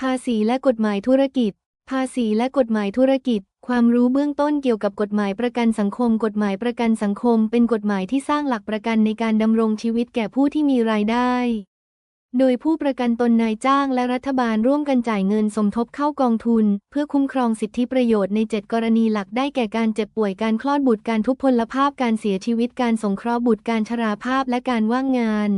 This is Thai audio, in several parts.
ภาษีและกฎหมายธุรกิจ ภาษีและกฎหมายธุรกิจ ความรู้เบื้องต้นเกี่ยวกับกฎหมายประกันสังคม กฎหมายประกันสังคม เป็นกฎหมายที่สร้างหลักประกันในการดำรงชีวิตแก่ผู้ที่มีรายได้ โดยผู้ประกันตนนายจ้างและรัฐบาลร่วมกันจ่ายเงินสมทบเข้ากองทุน เพื่อคุ้มครองสิทธิประโยชน์ใน 7 กรณีหลักได้แก่การเจ็บป่วยการคลอดบุตรการทุพพลภาพการเสียชีวิตการสงเคราะห์บุตรการชราภาพและการว่างงาน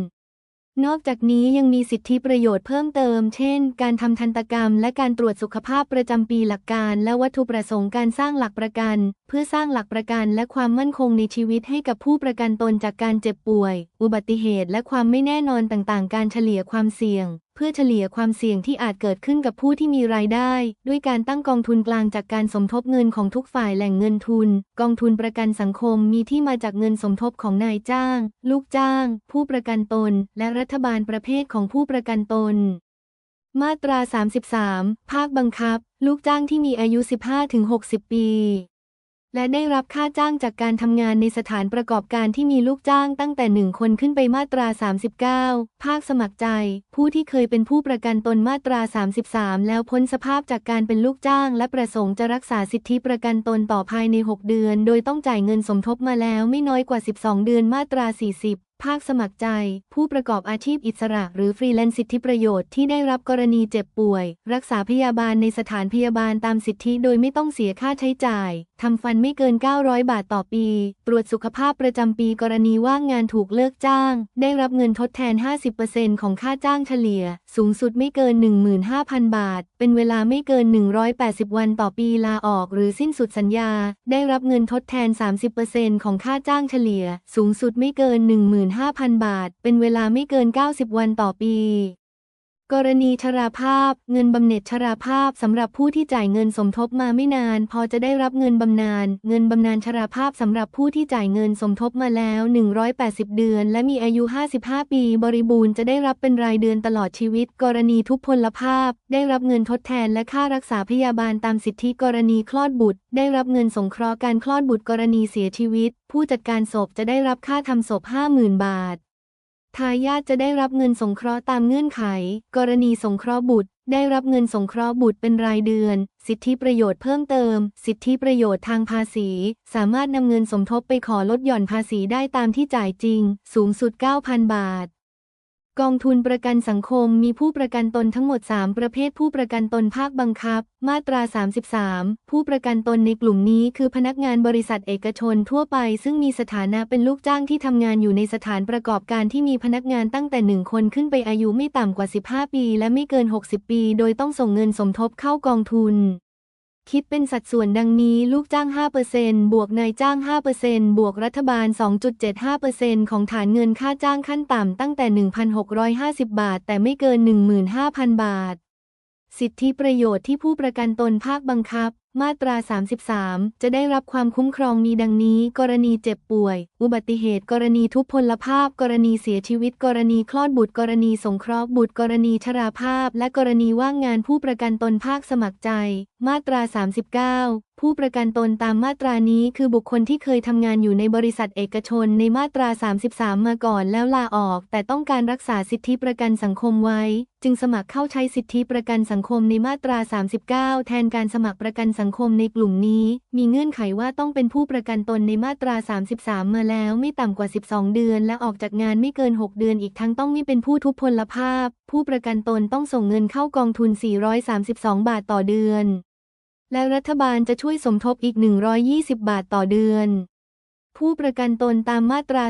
นอกจากนี้ยังมีสิทธิประโยชน์เพิ่มเติม เช่น การทำทันตกรรม และการตรวจสุขภาพประจำปีหลักการ และวัตถุประสงค์การสร้างหลักประกัน เพื่อสร้างหลักประกันและความมั่นคงในชีวิตให้กับผู้ประกันตนจากการเจ็บป่วย อุบัติเหตุและความไม่แน่นอนต่างๆ การเฉลี่ยความเสี่ยง เพื่อเฉลี่ยความเสี่ยงที่อาจเกิดขึ้นกับผู้ที่มีรายได้ ด้วยการตั้งกองทุนกลางจากการสมทบเงินของทุกฝ่ายแหล่งเงินทุน กองทุนประกันสังคมมีที่มาจากเงินสมทบของนายจ้าง ลูกจ้าง ผู้ประกันตน และรัฐบาลประเภทของผู้ประกันตนมาตรา 33 ภาคบังคับ ลูกจ้างที่มีอายุ 15-60 ปี และได้รับค่าจ้างจากการทำงานในสถานประกอบการที่มีลูกจ้างตั้งแต่หนึ่งคนขึ้นไปมาตรา 39 ภาคสมัครใจ ผู้ที่เคยเป็นผู้ประกันตนมาตรา 33 แล้วพ้นสภาพจากการเป็นลูกจ้าง และประสงค์จะรักษาสิทธิประกันตนต่อภายใน 6 เดือน โดยต้องจ่ายเงินสมทบมาแล้วไม่น้อยกว่า 12 เดือนมาตรา 40 ภาคสมัครใจ ผู้ประกอบอาชีพอิสระ หรือฟรีแลนซ์สิทธิประโยชน์ที่ได้รับกรณีเจ็บป่วย รักษาพยาบาลในสถานพยาบาลตามสิทธิโดยไม่ต้องเสียค่าใช้จ่าย ทำฟันไม่เกิน 900 บาทต่อปี ตรวจสุขภาพประจำปีกรณีว่างงานถูกเลิกจ้าง ได้รับเงินทดแทน 50%ของค่าจ้างเฉลี่ย สูงสุดไม่เกิน 15,000 บาท เป็นเวลาไม่เกิน 180 วันต่อปีลาออกหรือสิ้นสุดสัญญา ได้รับเงินทดแทน 30%ของค่าจ้างเฉลี่ย สูงสุดไม่เกิน5,000 บาท เป็นเวลาไม่เกิน 90 วันต่อปี กรณีชราภาพ เงินบำเหน็จชราภาพสำหรับผู้ที่จ่ายเงินสมทบมาไม่นาน พอจะได้รับเงินบำนาญเงินบำนาญชราภาพสำหรับผู้ที่จ่ายเงินสมทบมาแล้ว 180 เดือน และมีอายุ 55 ปีบริบูรณ์จะได้รับเป็นรายเดือนตลอดชีวิต กรณีทุพพลภาพ ได้รับเงินทดแทนและค่ารักษาพยาบาลตามสิทธิกรณีคลอดบุตร ได้รับเงินสงเคราะห์การคลอดบุตรกรณีเสียชีวิต ผู้จัดการศพจะได้รับค่าทำศพ 50,000 บาท ทายาทจะได้รับเงินสงเคราะห์ตามเงื่อนไข กรณีสงเคราะห์บุตร ได้รับเงินสงเคราะห์บุตรเป็นรายเดือน สิทธิประโยชน์เพิ่มเติม สิทธิประโยชน์ทางภาษี สามารถนำเงินสมทบไปขอลดหย่อนภาษีได้ตามที่จ่ายจริง สูงสุด 9,000 บาท กองทุนประกันสังคมมีผู้ประกันตนทั้งหมด 3 ประเภทผู้ประกันตนภาคบังคับ มาตรา 33 ผู้ประกันตนในกลุ่มนี้คือพนักงานบริษัทเอกชนทั่วไป ซึ่งมีสถานะเป็นลูกจ้างที่ทำงานอยู่ในสถานประกอบการที่มีพนักงานตั้งแต่ 1 คนขึ้นไปอายุไม่ต่ำกว่า 15 ปี และไม่เกิน 60 ปี โดยต้องส่งเงินสมทบเข้ากองทุน คิดเป็นสัดส่วนดังนี้ลูกจ้าง 5%บวกนายจ้าง 5%บวกรัฐบาล 2.75%ของฐานเงินค่าจ้างขั้นต่ำตั้งแต่ 1,650 บาท แต่ไม่เกิน 15,000 บาท สิทธิประโยชน์ที่ผู้ประกันตนภาคบังคับ มาตรา 33 จะได้รับความคุ้มครองมีดังนี้ กรณีเจ็บป่วย อุบัติเหตุ กรณีทุพพลภาพ กรณีเสียชีวิต กรณีคลอดบุตร กรณีสงเคราะห์บุตร กรณีชราภาพ และกรณีว่างงานผู้ประกันตนภาคสมัครใจมาตรา 39 ผู้ประกันตนตามมาตรานี้คือบุคคลที่เคยทำงานอยู่ในบริษัทเอกชนในมาตรา 33 มาก่อนแล้วลาออก แต่ต้องการรักษาสิทธิประกันสังคมไว้ จึงสมัครเข้าใช้สิทธิประกันสังคมในมาตรา 39 แทนการสมัครประกันสังคมในกลุ่มนี้ มีเงื่อนไขว่าต้องเป็นผู้ประกันตนในมาตรา 33 มาแล้วไม่ต่ำกว่า 12 เดือน และออกจากงานไม่เกิน 6 เดือนอีกทั้งต้องไม่เป็นผู้ทุพพลภาพ ผู้ประกันตนต้องส่งเงินเข้ากองทุน 432 บาทต่อเดือน และรัฐบาลจะช่วยสมทบอีก 120 บาทต่อเดือน ผู้ประกันตนตามมาตรา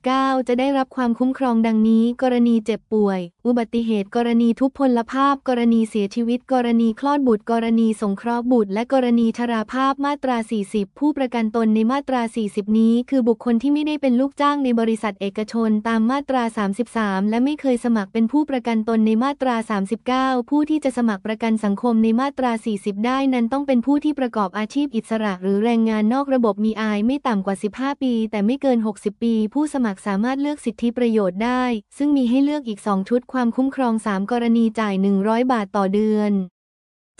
39 จะได้รับความคุ้มครองดังนี้ กรณีเจ็บป่วย อุบัติเหตุ กรณีทุพพลภาพ กรณีเสียชีวิต กรณีคลอดบุตร กรณีสงเคราะห์บุตร และกรณีชราภาพ มาตรา 40 ผู้ประกันตนในมาตรา 40 นี้ คือบุคคลที่ไม่ได้เป็นลูกจ้างในบริษัทเอกชนตามมาตรา 33 และไม่เคยสมัครเป็นผู้ประกันตนในมาตรา 39 ผู้ที่จะสมัครประกันสังคมในมาตรา 40 ได้นั้นต้องเป็นผู้ที่ประกอบอาชีพอิสระ หรือแรงงานนอกระบบมีอายุไม่ต่ำกว่า 15ปี แต่ไม่เกิน 60 ปี ผู้สมัครสามารถเลือกสิทธิประโยชน์ได้ ซึ่งมีให้เลือกอีก 2 ชุดความคุ้มครอง 3 กรณีจ่าย 100 บาทต่อเดือน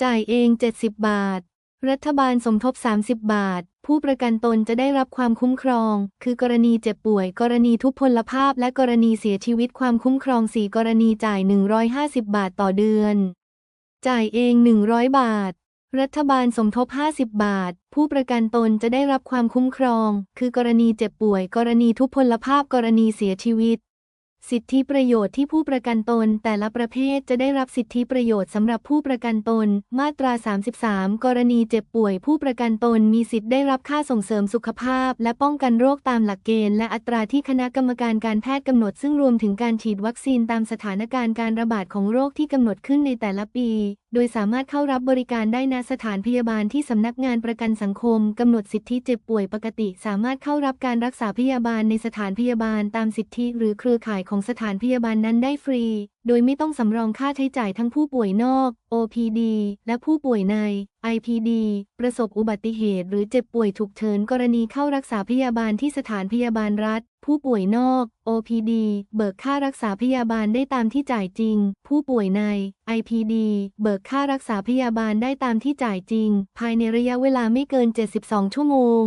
จ่ายเอง 70 บาท รัฐบาลสมทบ 30 บาท ผู้ประกันตนจะได้รับความคุ้มครอง คือกรณีเจ็บป่วย กรณีทุพพลภาพ และกรณีเสียชีวิตความคุ้มครอง 4 กรณีจ่าย 150 บาทต่อเดือน จ่ายเอง 100 บาท รัฐบาลสมทบ 50 บาท ผู้ประกันตนจะได้รับความคุ้มครอง คือกรณีเจ็บป่วย กรณีทุพพลภาพ กรณีเสียชีวิต สิทธิประโยชน์ที่ผู้ประกันตนแต่ละประเภทจะได้รับสิทธิประโยชน์สำหรับผู้ประกันตน มาตรา 33 กรณีเจ็บป่วย ผู้ประกันตนมีสิทธิ์ได้รับค่าส่งเสริมสุขภาพ และป้องกันโรคตามหลักเกณฑ์และอัตราที่คณะกรรมการการแพทย์กำหนด ซึ่งรวมถึงการฉีดวัคซีนตามสถานการณ์การระบาดของโรคที่กำหนดขึ้นในแต่ละปี โดยสามารถเข้ารับบริการได้ณสถานพยาบาลที่สำนักงานประกันสังคม กำหนดสิทธิเจ็บป่วยปกติ สามารถเข้ารับการรักษาพยาบาลในสถานพยาบาลตามสิทธิ หรือเครือข่ายของสถานพยาบาลนั้นได้ฟรีโดยไม่ต้องสำรองค่าใช้จ่ายทั้งผู้ป่วยนอก OPD และผู้ป่วยใน IPD ประสบอุบัติเหตุ หรือเจ็บป่วยฉุกเฉินกรณีเข้ารักษาพยาบาลที่สถานพยาบาลรัฐ ผู้ป่วยนอก OPD เบิกค่ารักษาพยาบาลได้ตามที่จ่ายจริง ผู้ป่วยใน IPD เบิกค่ารักษาพยาบาลได้ตามที่จ่ายจริง ภายในระยะเวลาไม่เกิน 72 ชั่วโมง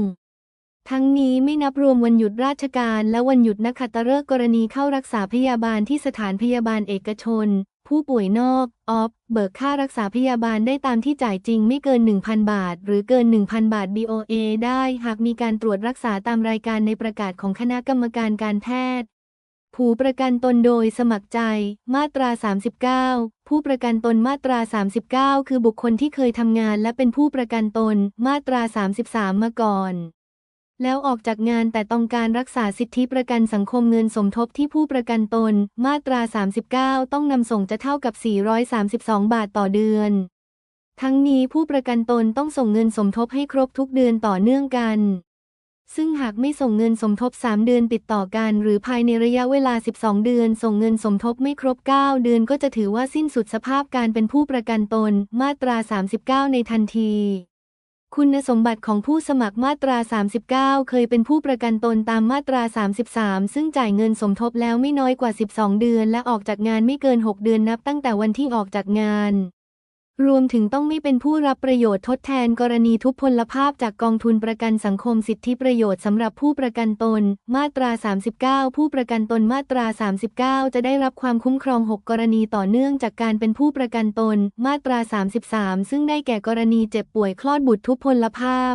ทั้งนี้ไม่นับรวมวันหยุดราชการและวันหยุดนักขัตฤกษ์กรณีเข้ารักษาพยาบาลที่สถานพยาบาลเอกชน ผู้ป่วยนอกออฟเบิกค่ารักษาพยาบาลได้ตามที่จ่ายจริงไม่เกิน 1,000 บาท หรือเกิน 1,000 บาท BOA ได้ หากมีการตรวจรักษาตามรายการในประกาศของคณะกรรมการการแพทย์ ผู้ประกันตนโดยสมัครใจ มาตรา 39 ผู้ประกันตนมาตรา 39 คือบุคคลที่เคยทำงานและเป็นผู้ประกันตน มาตรา 33 มาก่อน แล้วออกจากงานแต่ต้องการรักษาสิทธิประกันสังคมเงินสมทบที่ผู้ประกันตน มาตรา 39 ต้องนำส่งจะเท่ากับ 432 บาทต่อเดือน ทั้งนี้ผู้ประกันตนต้องส่งเงินสมทบให้ครบทุกเดือนต่อเนื่องกัน ซึ่งหากไม่ส่งเงินสมทบ 3 เดือนติดต่อกัน หรือภายในระยะเวลา 12 เดือน ส่งเงินสมทบไม่ครบ 9 เดือนก็จะถือว่าสิ้นสุดสภาพการเป็นผู้ประกันตน มาตรา 39 ในทันที คุณสมบัติของผู้สมัครมาตรา 39 เคยเป็นผู้ประกันตนตามมาตรา 33 ซึ่งจ่ายเงินสมทบแล้วไม่น้อยกว่า 12 เดือน และออกจากงานไม่เกิน 6 เดือนนับตั้งแต่วันที่ออกจากงาน รวมถึงต้องไม่เป็นผู้รับประโยชน์ทดแทนกรณีทุพพลภาพจากกองทุนประกันสังคมสิทธิประโยชน์สำหรับผู้ประกันตน มาตรา 39 ผู้ประกันตนมาตรา 39 จะได้รับความคุ้มครอง 6 กรณีต่อเนื่องจากการเป็นผู้ประกันตน มาตรา 33 ซึ่งได้แก่กรณีเจ็บป่วยคลอดบุตรทุพพลภาพ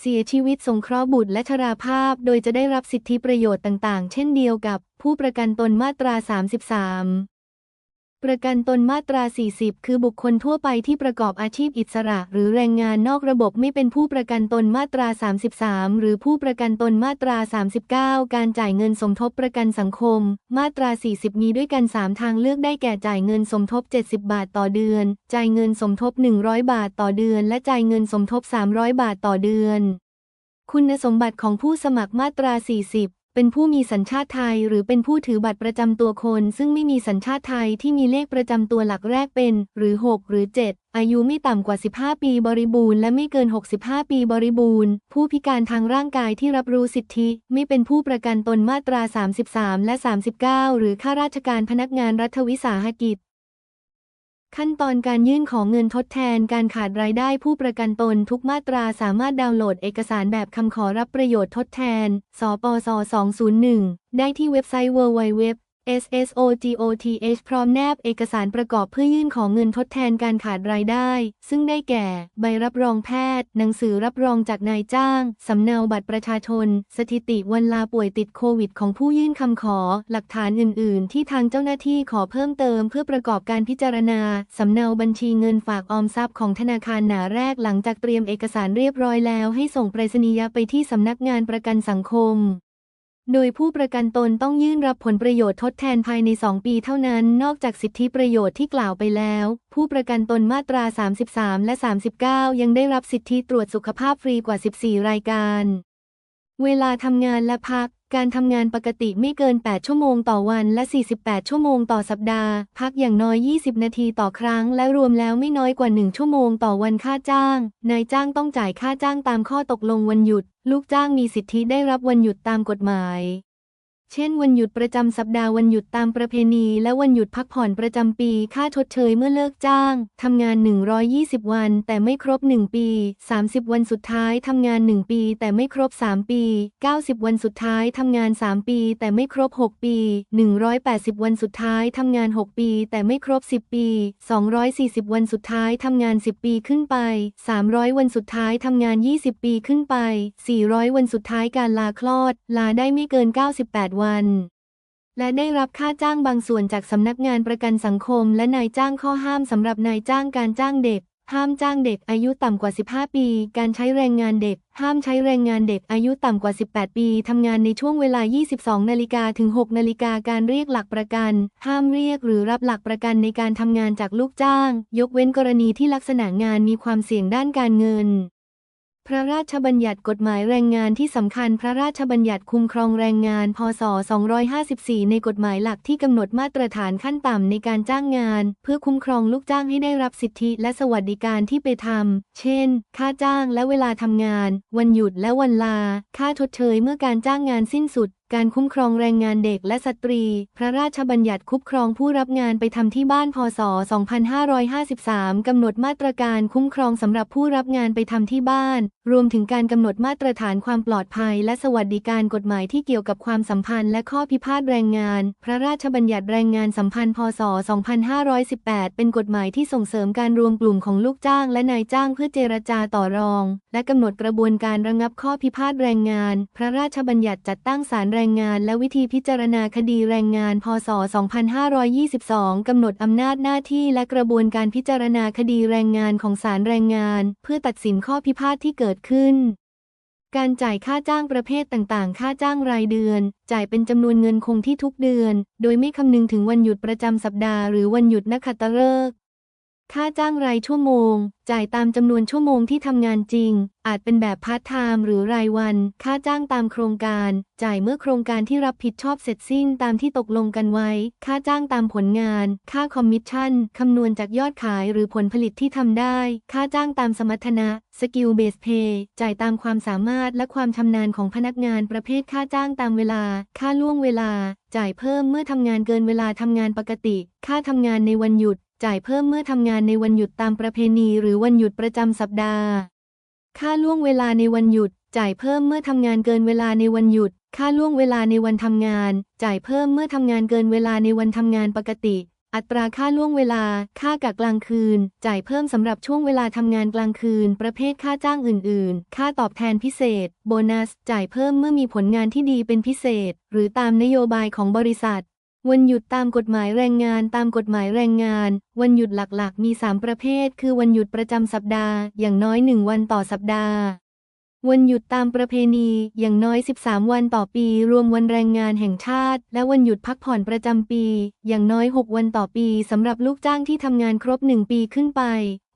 เสียชีวิตสงเคราะห์บุตรและชราภาพ โดยจะได้รับสิทธิประโยชน์ต่าง ๆ เช่นเดียวกับ ผู้ประกันตนมาตรา 33 ประกันตนมาตรา 40 คือบุคคลทั่วไปที่ประกอบอาชีพอิสระ หรือแรงงานนอกระบบไม่เป็นผู้ประกันตนมาตรา 33 หรือผู้ประกันตนมาตรา 39 การจ่ายเงินสมทบประกันสังคม มาตรา 40 มีด้วยกัน 3 ทางเลือกได้แก่จ่ายเงินสมทบ 70 บาทต่อเดือน จ่ายเงินสมทบ 100 บาทต่อเดือน และจ่ายเงินสมทบ 300 บาทต่อเดือน คุณสมบัติของผู้สมัครมาตรา 40 เป็นผู้มีสัญชาติไทย หรือเป็นผู้ถือบัตรประจำตัวคน ซึ่งไม่มีสัญชาติไทยที่มีเลขประจำตัวหลักแรกเป็น หรือ 6 หรือ 7 อายุไม่ต่ำกว่า 15 ปีบริบูรณ์และไม่เกิน 65 ปีบริบูรณ์ ผู้พิการทางร่างกายที่รับรู้สิทธิ ไม่เป็นผู้ประกันตนมาตรา 33 และ 39 หรือข้าราชการพนักงานรัฐวิสาหกิจ ขั้นตอนการยื่นของเงินทดแทนการขาดรายได้ผู้ประกันตนทุกมาตราสามารถดาวน์โหลดเอกสารแบบคำขอรับประโยชน์ทดแทน สปส 201 ได้ที่เว็บไซต์ www SSOGOTH พร้อมแนบเอกสารประกอบเพื่อยื่นของเงินทดแทนการขาดรายได้ ซึ่งได้แก่ ใบรับรองแพทย์ หนังสือรับรองจากนายจ้าง สำเนาบัตรประชาชน สถิติวันลาป่วยติดโควิดของผู้ยื่นคำขอ หลักฐานอื่น ๆ ที่ทางเจ้าหน้าที่ขอเพิ่มเติมเพื่อประกอบการพิจารณา สำเนาบัญชีเงินฝากออมทรัพย์ของธนาคารหนาแรกหลังจากเตรียมเอกสารเรียบร้อยแล้ว ให้ส่งไปรษณียไปที่สำนักงานประกันสังคม โดยผู้ประกันตนต้องยื่นรับผลประโยชน์ทดแทนภายใน 2 ปีเท่านั้น นอกจากสิทธิประโยชน์ที่กล่าวไปแล้ว ผู้ประกันตนมาตรา 33 และ 39 ยังได้รับสิทธิตรวจสุขภาพฟรีกว่า 14 รายการ เวลาทำงานและพัก การทำงานปกติไม่เกิน 8 ชั่วโมงต่อวันและ 48 ชั่วโมงต่อสัปดาห์ พักอย่างน้อย 20 นาทีต่อครั้ง และรวมแล้วไม่น้อยกว่า 1 ชั่วโมงต่อวันค่าจ้าง นายจ้างต้องจ่ายค่าจ้างตามข้อตกลงวันหยุด ลูกจ้างมีสิทธิได้รับวันหยุดตามกฎหมาย เช่น วันหยุดประจำสัปดาห์วันหยุดตามประเพณี และวันหยุดพักผ่อนประจำปี ค่าชดเชยเมื่อเลิกจ้าง ทำงาน 120 วัน แต่ไม่ครบ 1 ปี 30 วันสุดท้ายทำงาน 1 ปี แต่ไม่ครบ 3 ปี 90 วันสุดท้ายทำงาน 3 ปี แต่ไม่ครบ 6 ปี 180 วันสุดท้ายทำงาน 6 ปี แต่ไม่ครบ 10 ปี 240 วันสุดท้ายทำงาน 10 ปีขึ้นไป 300 วันสุดท้ายทำงาน 20 ปีขึ้นไป 400 วันสุดท้ายการลาคลอด ลาได้ไม่เกิน 98วัน และได้รับค่าจ้างบางส่วนจากสำนักงานประกันสังคม และนายจ้างข้อห้ามสำหรับนายจ้างการจ้างเด็ก ห้ามจ้างเด็กอายุต่ำกว่า 15 ปี การใช้แรงงานเด็ก ห้ามใช้แรงงานเด็กอายุต่ำกว่า 18 ปีทำงานในช่วงเวลา 22 นาฬิกาถึง 6 นาฬิกาการเรียกหลักประกัน ห้ามเรียกหรือรับหลักประกันในการทำงานจากลูกจ้าง ยกเว้นกรณีที่ลักษณะงานมีความเสี่ยงด้านการเงิน พระราชบัญญัติกฎหมายแรงงานที่สำคัญพระราชบัญญัติคุ้มครองแรงงาน พศ 254 ในกฎหมายหลักที่กำหนดมาตรฐานขั้นต่ำในการจ้างงาน เพื่อคุ้มครองลูกจ้างให้ได้รับสิทธิและสวัสดิการที่ไปทำ เช่น ค่าจ้างและเวลาทำงาน วันหยุดและวันลา ค่าชดเชยเมื่อการจ้างงานสิ้นสุดการคุ้มครองแรงงานเด็กและสตรี พระราชบัญญัติคุ้มครองผู้รับงานไปทำที่บ้าน พศ 2553 กำหนดมาตรการคุ้มครองสำหรับผู้รับงานไปทำที่บ้าน รวมถึงการกำหนดมาตรฐานความปลอดภัย และสวัสดิการกฎหมายที่เกี่ยวกับความสัมพันธ์และข้อพิพาทแรงงาน พระราชบัญญัติแรงงานสัมพันธ์ พศ 2518 เป็นกฎหมายที่ส่งเสริมการรวมกลุ่มของลูกจ้างและนายจ้างเพื่อเจรจาต่อรอง และกำหนดกระบวนการระงับข้อพิพาทแรงงาน พระราชบัญญัติจัดตั้งศาลแรงงาน และวิธีพิจารณาคดีแรงงาน พศ 2522 กำหนดอำนาจหน้าที่และกระบวนการพิจารณาคดีแรงงานของศาลแรงงาน เพื่อตัดสินข้อพิพาทที่เกิดขึ้น การจ่ายค่าจ้างประเภทต่างๆ ค่าจ้างรายเดือน จ่ายเป็นจำนวนเงินคงที่ทุกเดือน โดยไม่คำนึงถึงวันหยุดประจำสัปดาห์หรือวันหยุดนักขัตฤกษ์ ค่าจ้างรายชั่วโมง จ่ายตามจำนวนชั่วโมงที่ทำงานจริง อาจเป็นแบบพาร์ทไทม์หรือรายวัน ค่าจ้างตามโครงการ จ่ายเมื่อโครงการที่รับผิดชอบเสร็จสิ้นตามที่ตกลงกันไว้ ค่าจ้างตามผลงาน ค่าคอมมิชชั่น คำนวณจากยอดขายหรือผลผลิตที่ทำได้ ค่าจ้างตามสมรรถนะสกิลเบสเพย์จ่ายตามความสามารถและความชำนาญของพนักงานประเภทค่าจ้างตามเวลา ค่าล่วงเวลา จ่ายเพิ่มเมื่อทำงานเกินเวลาทำงานปกติ ค่าทำงานในวันหยุด จ่ายเพิ่มเมื่อทำงานในวันหยุดตามประเพณี หรือวันหยุดประจำสัปดาห์ ค่าล่วงเวลาในวันหยุด จ่ายเพิ่มเมื่อทำงานเกินเวลาในวันหยุด ค่าล่วงเวลาในวันทำงาน จ่ายเพิ่มเมื่อทำงานเกินเวลาในวันทำงานปกติ อัตราค่าล่วงเวลา ค่ากะกลางคืน จ่ายเพิ่มสำหรับช่วงเวลาทำงานกลางคืน ประเภทค่าจ้างอื่น ๆ ค่าตอบแทนพิเศษ โบนัส จ่ายเพิ่มเมื่อมีผลงานที่ดีเป็นพิเศษ หรือตามนโยบายของบริษัท วันหยุดตามกฎหมายแรงงานตามกฎหมายแรงงาน วันหยุดหลักๆ มี 3 ประเภท คือวันหยุดประจำสัปดาห์ อย่างน้อย 1 วันต่อสัปดาห์ วันหยุดตามประเพณีอย่างน้อย 13 วันต่อปี รวมวันแรงงานแห่งชาติ และวันหยุดพักผ่อนประจำปี อย่างน้อย 6 วันต่อปีสำหรับลูกจ้างที่ทำงานครบ 1 ปีขึ้นไป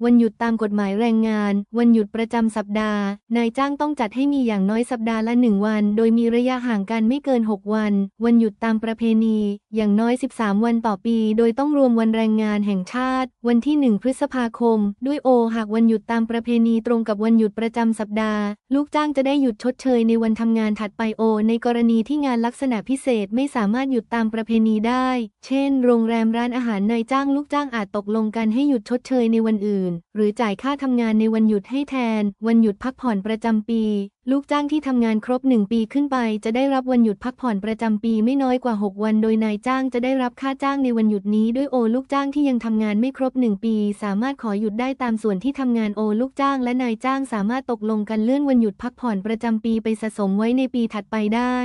วันหยุดตามกฎหมายแรงงาน วันหยุดประจำสัปดาห์ นายจ้างต้องจัดให้มีอย่างน้อยสัปดาห์ละ1วัน โดยมีระยะห่างกันไม่เกิน 6 วัน วันหยุดตามประเพณี อย่างน้อย 13 วันต่อปี โดยต้องรวมวันแรงงานแห่งชาติ วันที่ 1 พฤษภาคม ด้วยโอ หากวันหยุดตามประเพณีตรงกับวันหยุดประจำสัปดาห์ ลูกจ้างจะได้หยุดชดเชยในวันทำงานถัดไปโอ ในกรณีที่งานลักษณะพิเศษไม่สามารถหยุดตามประเพณีได้ เช่น โรงแรมร้านอาหารนายจ้างลูกจ้างอาจตกลงกันให้หยุดชดเชยในวันอื่นหรือจ่ายค่าทำงานในวันหยุดให้แทน วันหยุดพักผ่อนประจำปี ลูกจ้างที่ทำงานครบ 1 ปีขึ้นไป จะได้รับวันหยุดพักผ่อนประจำปีไม่น้อยกว่า 6 วัน โดยนายจ้างจะได้รับค่าจ้างในวันหยุดนี้ด้วยโอลูกจ้างที่ยังทำงานไม่ครบ 1 ปี สามารถขอหยุดได้ตามส่วนที่ทำงานโอลูกจ้าง และนายจ้างสามารถตกลงกันเลื่อนวันหยุดพักผ่อนประจำปีไปสะสมไว้ในปีถัดไปได้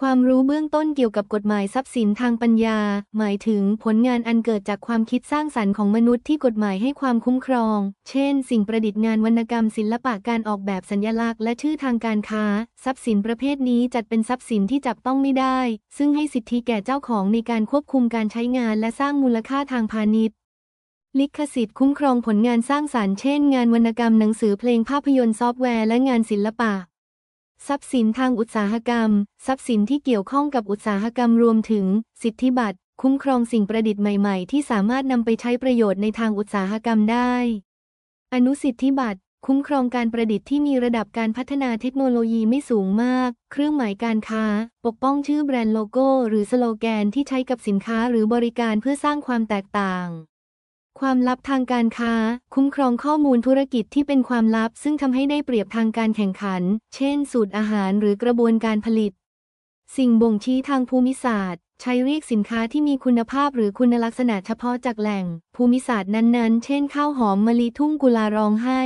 ความรู้เบื้องต้นเกี่ยวกับกฎหมายทรัพย์สินทางปัญญา หมายถึงผลงานอันเกิดจากความคิดสร้างสรรค์ของมนุษย์ที่กฎหมายให้ความคุ้มครอง เช่น สิ่งประดิษฐ์งานวรรณกรรมศิลปะการออกแบบสัญลักษณ์และชื่อทางการค้า ทรัพย์สินประเภทนี้จัดเป็นทรัพย์สินที่จับต้องไม่ได้ ซึ่งให้สิทธิแก่เจ้าของในการควบคุมการใช้งานและสร้างมูลค่าทางพาณิชย์ลิขสิทธิ์คุ้มครองผลงานสร้างสารรค์เช่น งานวรรณกรรมหนังสือเพลงภาพยนตร์ซอฟต์แวร์และงานศิลปะ ทรัพย์สินทางอุตสาหกรรม ทรัพย์สินที่เกี่ยวข้องกับอุตสาหกรรมรวมถึง สิทธิบัตร คุ้มครองสิ่งประดิษฐ์ใหม่ๆ ที่สามารถนำไปใช้ประโยชน์ในทางอุตสาหกรรมได้ อนุสิทธิบัตร คุ้มครองการประดิษฐ์ที่มีระดับการพัฒนาเทคโนโลยีไม่สูงมาก เครื่องหมายการค้า ปกป้องชื่อแบรนด์โลโก้ หรือสโลแกนที่ใช้กับสินค้าหรือบริการเพื่อสร้างความแตกต่าง ความลับทางการค้า คุ้มครองข้อมูลธุรกิจที่เป็นความลับ ซึ่งทำให้ได้เปรียบทางการแข่งขัน เช่น สูตรอาหารหรือกระบวนการผลิต สิ่งบ่งชี้ทางภูมิศาสตร์ ใช้เรียกสินค้าที่มีคุณภาพหรือคุณลักษณะเฉพาะจากแหล่ง ภูมิศาสตร์นั้นๆ เช่น ข้าวหอมมะลิทุ่งกุลาร้องไห้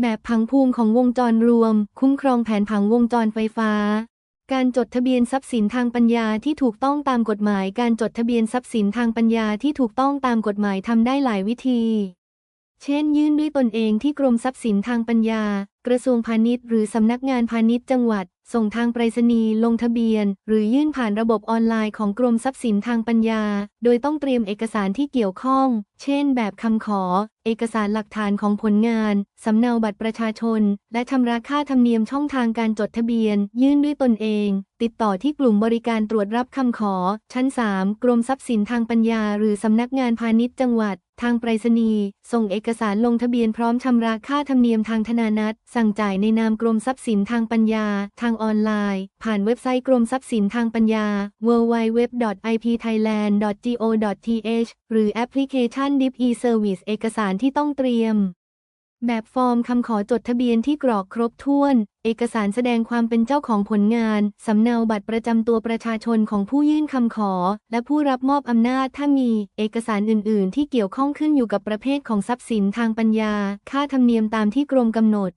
แบบผังภูมิของวงจรรวม คุ้มครองแผนผังวงจรไฟฟ้า การจดทะเบียนทรัพย์สินทางปัญญาที่ถูกต้องตามกฎหมาย การจดทะเบียนทรัพย์สินทางปัญญาที่ถูกต้องตามกฎหมายทำได้หลายวิธี เช่น ยื่นด้วยตนเองที่กรมทรัพย์สินทางปัญญา กระทรวงพาณิชย์ หรือสำนักงานพาณิชย์จังหวัด ส่งทางไปรษณีย์ลงทะเบียน หรือยื่นผ่านระบบออนไลน์ของกรมทรัพย์สินทางปัญญา โดยต้องเตรียมเอกสารที่เกี่ยวข้อง เช่น แบบคำขอ เอกสารหลักฐานของผลงาน สำเนาบัตรประชาชน และชำระค่าธรรมเนียมช่องทางการจดทะเบียน ยื่นด้วยตนเอง ติดต่อที่กลุ่มบริการตรวจรับคำขอ ชั้น 3 กรมทรัพย์สินทางปัญญา หรือสำนักงานพาณิชย์จังหวัด ทางไปรษณีย์ส่งเอกสารลงทะเบียนพร้อมชำระค่าธรรมเนียมทางธนานัตสั่งจ่ายในนามกรมทรัพย์สินทางปัญญา ทางออนไลน์ ผ่านเว็บไซต์กรมทรัพย์สินทางปัญญา www.ipthailand.go.th หรือแอปพลิเคชัน DIP e-Service เอกสารที่ต้องเตรียม แบบฟอร์มคำขอจดทะเบียนที่กรอกครบถ้วน เอกสารแสดงความเป็นเจ้าของผลงาน สำเนาบัตรประจำตัวประชาชนของผู้ยื่นคำขอ และผู้รับมอบอำนาจถ้ามี เอกสารอื่น ๆ ที่เกี่ยวข้องขึ้นอยู่กับประเภทของทรัพย์สินทางปัญญา ค่าธรรมเนียมตามที่กรมกำหนด